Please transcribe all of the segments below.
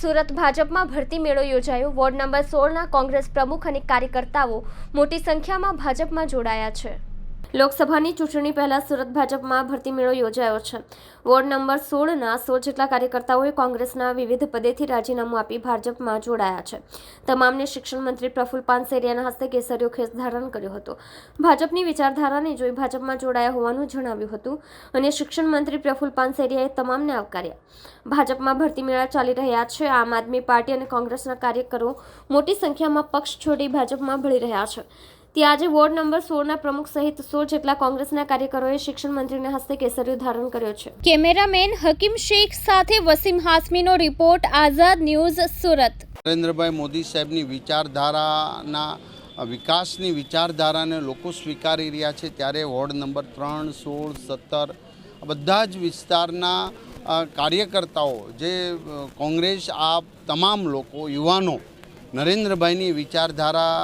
સુરત ભાજપમાં ભરતી મેળો યોજાયો. વોર્ડ નંબર સોળના કોંગ્રેસ પ્રમુખ અને કાર્યકર્તાઓ મોટી સંખ્યામાં ભાજપમાં જોડાયા છે. લોકસભાની ચૂંટણી પહેલા સુરત ભાજપમાં ભરતી મેળો યોજાયો છે. વોર્ડ નંબર સોળના સોળ જેટલા કાર્યકર્તાઓએ કોંગ્રેસના વિવિધ પદેથી રાજીનામું આપી ભાજપમાં જોડાયા છે. તમામને શિક્ષણ મંત્રી પ્રફુલ પાનસેરિયાના હસ્તે કેસરીયો ખેસ ધારણ કર્યો હતો. ભાજપની વિચારધારાને જોઈ ભાજપમાં જોડાયા હોવાનું જણાવ્યું હતું અને શિક્ષણ મંત્રી પ્રફુલ પાનસેરિયાએ તમામને આવકાર્યા. ભાજપમાં ભરતી મેળા ચાલી રહ્યા છે. આમ આદમી પાર્ટી અને કોંગ્રેસના કાર્યકરો મોટી સંખ્યામાં પક્ષ છોડી ભાજપમાં ભળી રહ્યા છે. ત્યાં આજે વોર્ડ નંબર સોળના પ્રમુખ સહિત સોળ જેટલા કોંગ્રેસના કાર્યકરોએ શિક્ષણ મંત્રીના હસ્તે કેસરીયો ધારણ કર્યો છે. કેમેરામેન હકીમ શેખ સાથે વસીમ હાસમીનો રિપોર્ટ આઝાદ ન્યૂઝ સુરત. નરેન્દ્રભાઈ મોદી સાહેબની વિચારધારાના વિકાસની વિચારધારાને લોકો સ્વીકારી રહ્યા છે ત્યારે વોર્ડ નંબર ત્રણ સોળ સત્તર બધા જ વિસ્તારના કાર્યકર્તાઓ જે કોંગ્રેસ આ તમામ લોકો યુવાનો નરેન્દ્રભાઈની વિચારધારા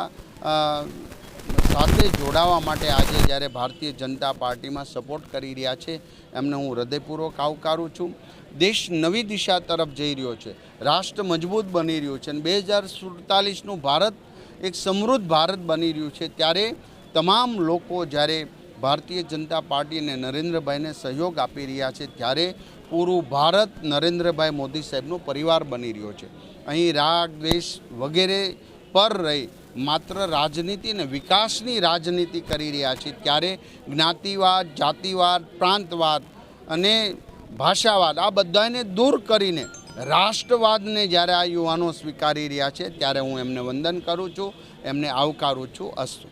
સાથે જોડાવા માટે આજે જ્યારે ભારતીય જનતા પાર્ટીમાં સપોર્ટ કરી રહ્યા છે, એમને હું હૃદયપૂર્વક આવકારું છું. દેશ નવી દિશા તરફ જઈ રહ્યો છે, રાષ્ટ્ર મજબૂત બની રહ્યું છે અને બે હજાર સુડતાલીસનું ભારત એક સમૃદ્ધ ભારત બની રહ્યું છે. ત્યારે તમામ લોકો જ્યારે ભારતીય જનતા પાર્ટી અને નરેન્દ્રભાઈને સહયોગ આપી રહ્યા છે, ત્યારે પૂરું ભારત નરેન્દ્રભાઈ મોદી સાહેબનો પરિવાર બની રહ્યો છે. અહીં રાગ, દ્વેષ વગેરે પર રહી માત્ર રાજનીતિ ને વિકાસની રાજનીતિ કરી રહ્યા છે. ત્યારે જ્ઞાતિવાદ, જાતિવાદ, પ્રાંતવાદ અને ભાષાવાદ આ બધાને દૂર કરીને રાષ્ટ્રવાદને જ્યારે આ યુવાનો સ્વીકારી રહ્યા છે, ત્યારે હું એમને વંદન કરું છું, એમને આવકારું છું, અસ્તુ.